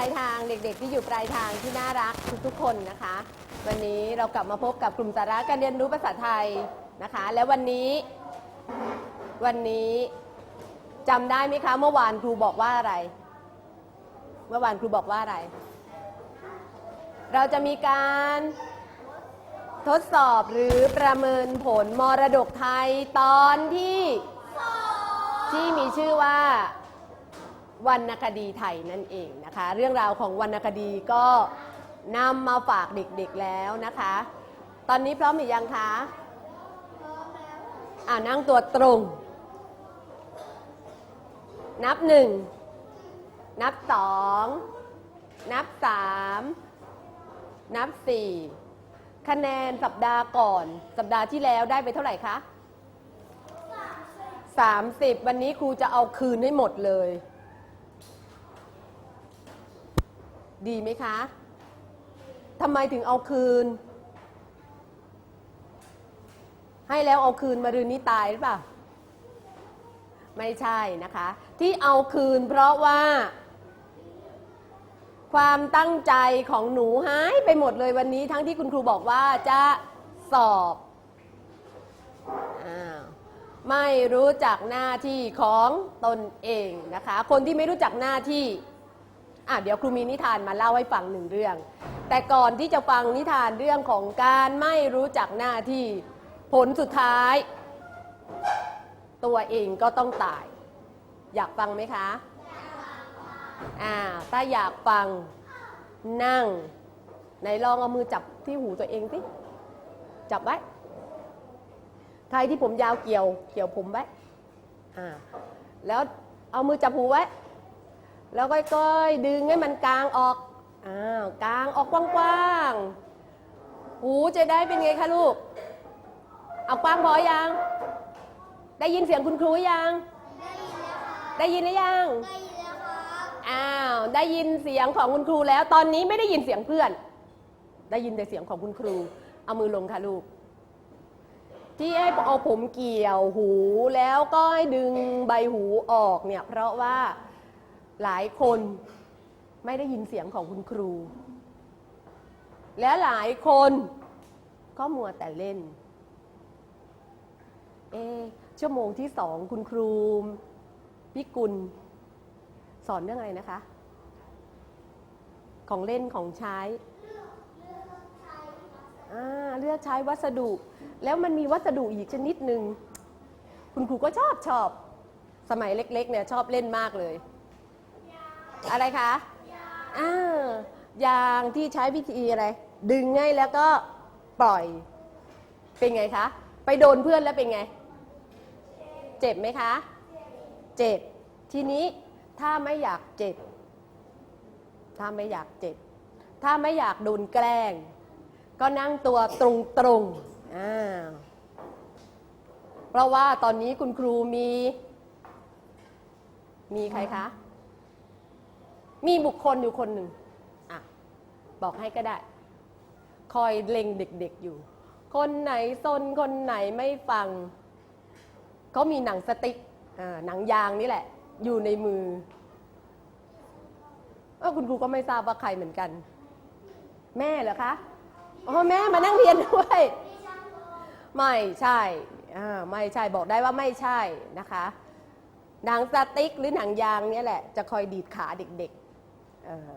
ายทางเด็กๆ ที่อยู่ปลายทางที่น่ารักทุกๆ คนนะคะ วันนี้เรากลับมาพบกับกลุ่มสาระการเรียนรู้ภาษาไทยนะคะ และวันนี้วันนี้จำได้ไหมคะ เมื่อวานครูบอกว่าอะไร เมื่อวานครูบอกว่าอะไร เราจะมีการทดสอบหรือประเมินผลมรดกไทยตอนที่ที่มีชื่อว่า วรรณคดีไทยนั่นเองนะคะ เรื่องราวของวรรณคดีก็นำมาฝากเด็กๆแล้วนะคะ ตอนนี้พร้อมหรือยังคะอ่านั่งตัวตรง นับหนึ่งนับสองนับสามนับสี่คะแนนสัปดาห์ก่อน สัปดาห์ที่แล้วได้ไปเท่าไหร่คะ30 วันนี้ครูจะเอาคืนให้หมดเลย ดีไหมคะทำไมถึงเอาคืน ให้แล้วเอาคืนมารืนนี้ตายหรือเปล่า ไม่ใช่นะคะ ที่เอาคืนเพราะว่า ความตั้งใจของหนูหายไปหมดเลยวันนี้ ทั้งที่คุณครูบอกว่าจะสอบอไม่รู้จักหน้าที่ของตนเองนะคะ คนที่ไม่รู้จักหน้าที่ อะเดี๋ยวครูมีนิทานมาเล่าให้ฟังหนึ่งเรื่อง แต่ก่อนที่จะฟังนิทานเรื่องของการไม่รู้จักหน้าที่ ผลสุดท้าย ตัวเองก็ต้องตาย อยากฟังไหมคะอ่าถ้าอยากฟังนั่งไหนลองเอามือจับที่หูตัวเองสิจับไว้ใครที่ผมยาวเกี่ยว เกี่ยวผมไว้อ่าแล้วเอามือจับหูไว้ แล้วค่อยๆ ดึงให้มันกลางออก อ้าวกลางออกกว้างๆ หูจะได้เป็นไงคะลูก เอากว้างพอยัง ได้ยินเสียงคุณครูยัง ได้ยินหรือยัง ได้ยินแล้วค่ะอ้าว ได้ยินเสียงของคุณครูแล้ว ตอนนี้ไม่ได้ยินเสียงเพื่อน ได้ยินแต่เสียงของคุณครู เอามือลงค่ะลูกที่ให้เอาผมเกี่ยวหูแล้วก็ให้ดึงใบหูออกเนี่ยเพราะว่า หลายคนไม่ได้ยินเสียงของคุณครู และหลายคนก็มัวแต่เล่น เอชั่วโมงที่สองคุณครูพี่กุล สอนเรื่องอะไรนะคะ ของเล่นของใช้อ่าเลือกใช้วัสดุ แล้วมันมีวัสดุอีกชนิดหนึ่ง คุณครูก็ชอบชอบ สมัยเล็กๆเนี่ยชอบเล่นมากเลย อะไรคะอ่ายางที่ใช้วิธีอะไร ดึงไงแล้วก็ปล่อย เป็นไงคะ ไปโดนเพื่อนแล้วเป็นไง เจ็บไหมคะ เจ็บ ทีนี้ถ้าไม่อยากเจ็บ ถ้าไม่อยากเจ็บ ถ้าไม่อยากโดนแกล้ง ก็นั่งตัวตรงตรงๆอ่าเพราะว่าตอนนี้คุณครูมี มีใครคะ มีบุคคลอยู่คนหนึ่งอะบอกให้ก็ได้ คอยเล็งเด็กๆอยู่ คนไหนซนคนไหนไม่ฟังเขามีหนังสติ๊กหนังยางนี่แหละ อยู่ในมือเออคุณครูก็ไม่ทราบว่าใครเหมือนกัน แม่เหรอคะอ๋อแม่มานั่งเรียนด้วย ไม่ใช่ไม่ใช่บอกได้ว่าไม่ใช่นะคะหนังสติ๊กหรือหนังยางเนี่ยแหละ จะคอยดีดขาเด็กๆ เออ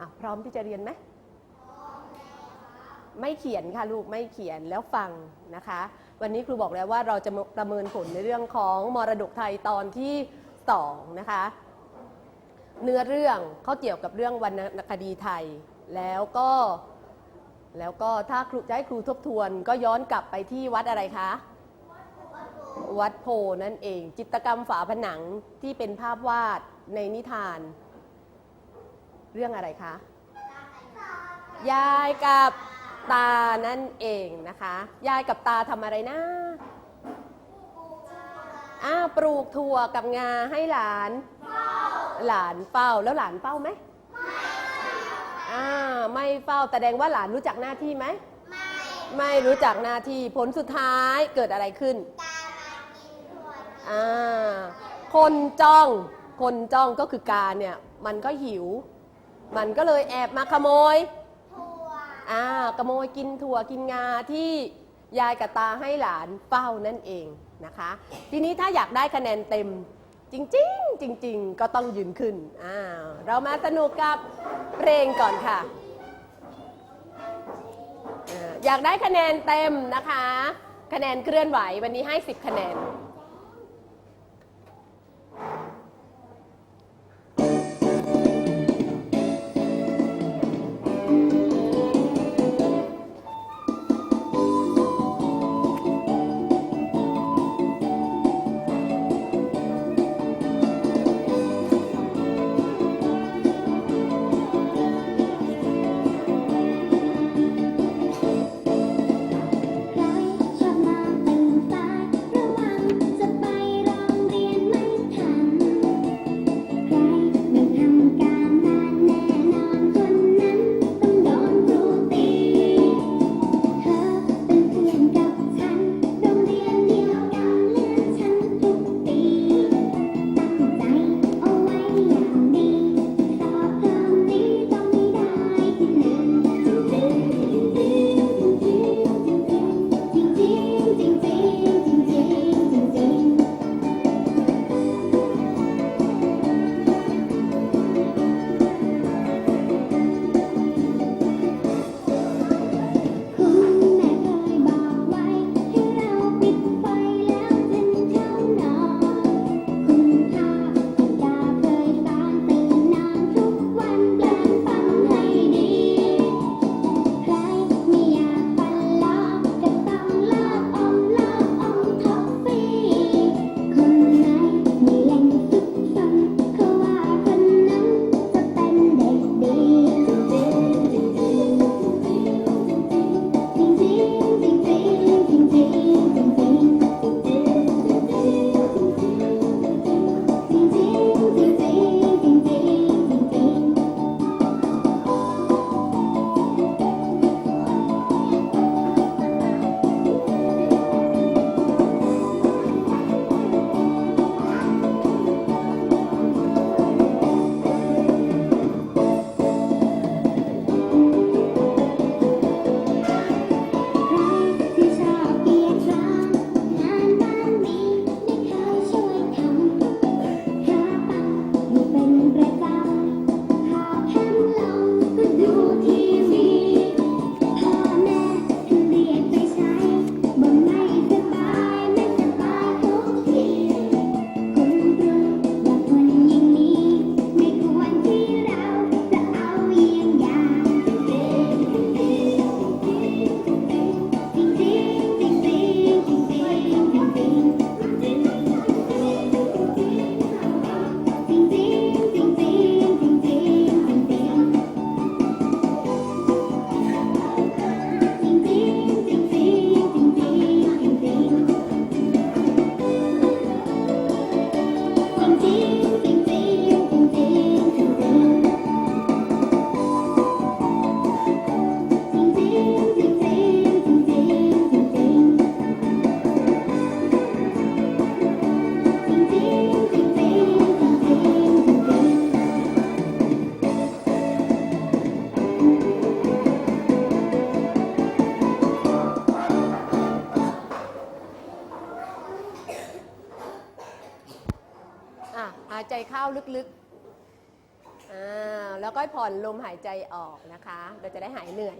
อะพร้อมที่จะเรียนไหมไม่เขียนค่ะลูกไม่เขียนแล้วฟังนะคะ วันนี้ครูบอกแล้วว่าเราจะมาประเมินผลในเรื่องของมรดกไทยตอนที่สองนะคะเนื้อเรื่องเขาเกี่ยวกับเรื่องวรรณคดีไทย แล้วก็แล้วก็ถ้าครูจะให้ครูทบทวนก็ย้อนกลับไปที่วัดอะไรคะ วัดโพนั่นเอง จิตรกรรมฝาผนังที่เป็นภาพวาดในนิทาน เรื่องอะไรคะ ยายกับตานั่นเองนะคะ ยายกับตาทำอะไรนะอ้าปลูกถั่วกับงาให้หลาน หลานเฝ้าแล้วหลานเฝ้าไหมอ่าไม่เฝ้าแสดงว่าหลานรู้จักหน้าที่ไหมไม่รู้จักหน้าที่ผลสุดท้ายเกิดอะไรขึ้น คนจ้อง คนจ้องก็คือกาเนี่ยมันก็หิว มันก็เลยแอบมาขโมยอ่าขโมยกินถั่วกินงาที่ยายกับตาให้หลานเป้านั่นเองนะคะ ทีนี้ถ้าอยากได้คะแนนเต็มจริงๆ จริง ๆ ก็ต้องยืนขึ้นอ้าเรามาสนุกกับเพลงก่อนค่ะ อยากได้คะแนนเต็มนะคะ คะแนนเคลื่อนไหววันนี้ให้ 10 คะแนน เข้าลึกๆ อ่า แล้วก็ผ่อนลมหายใจออกนะคะ เราจะได้หายเหนื่อย